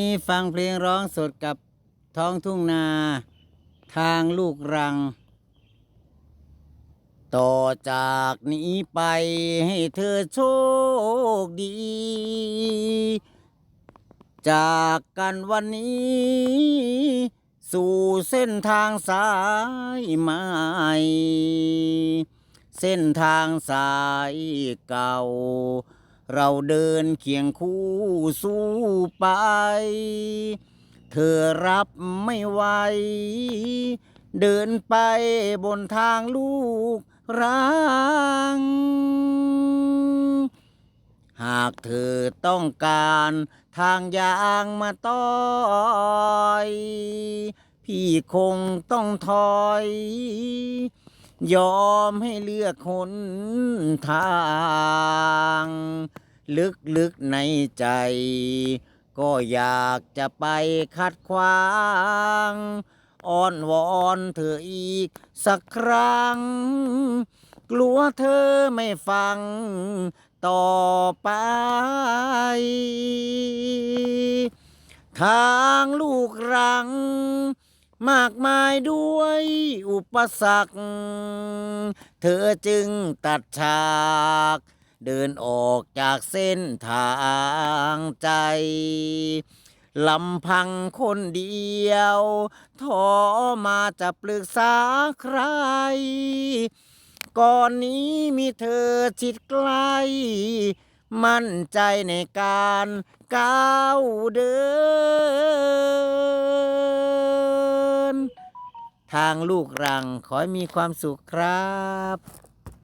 นี้ฟังเพลงร้องสดกับท้องทุ่งนา ทางลูกรัง ต่อจากนี้ไปให้เธอโชคดี จากกันวันนี้ สู่เส้นทางสายใหม่ เส้นทางสายเก่า เราเดินเคียงคู่สู้ไป เธอรับไม่ไหว เดินไปบนทางลูกรัง หากเธอต้องการทางยางมาต้อย พี่คงต้องถอย ยอมให้เลือกหนทาง ลึกๆในใจ ก็อยากจะไปคัดขวางอ้อนวอนเธออีกสักครั้ง กลัวเธอไม่ฟังต่อไป ทางลูกรัง มากมายด้วยอุปสรรค เธอจึงตัดฉาก เดินออกจากเส้นทางใจลำพังคนเดียวท้อมาจะปรึกษาใคร ก่อนนี้มีเธอชิดใกล้ มั่นใจในการก้าวเดิน ทางลูกรัง ขอให้มีความสุขครับ